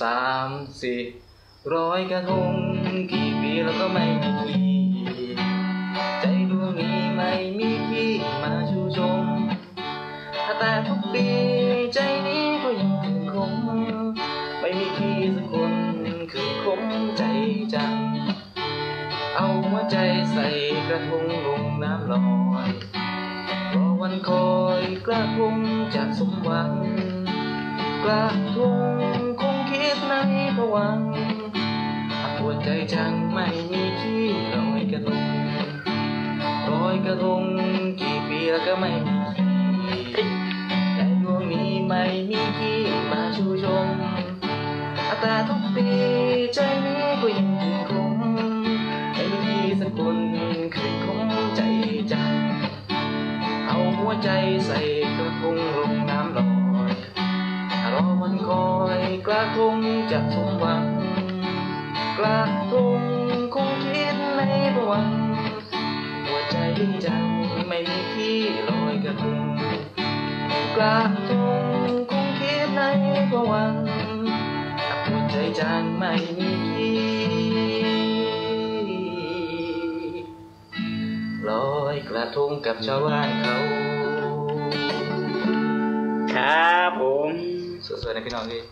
สามสี่ร้อยกระทงกี่ปีแล้วก็ไม่มีทีใจดวงนี้ไม่มีที่มาชูชม แต่ทุกปีใจนี้ก็ยังถึงคง ไม่มีที่สักคนคือคมใจจัง เอาหัวใจใส่กระทงลงน้ำลอยรอวันคอยกระทงจากสมหวังกระทง คงคิดในผวังค์หากหัวใจจังไม่มีที่ลอยกระทงลอยกระทงกี่ปีแล้วก็ไม่มีที่ใจดวงนี้ไม่มีที่มาชูชมแต่ทุกปีใจนี้ก็ยังคงไม่มีสักคนคือคงใจจัง เอาหัวใจใส่กระทงลงน้ำลอยรอวันคอย กระทงจะสมหวัง กระทงคงคิดในประวังหัวใจจังไม่มีที่ลอยกระทง กระทงคงคิดในประวังหัวใจจังไม่มีที่ลอยกระทงกับชาวบ้านเขา ครับผม สวยๆนะพี่น้องพี่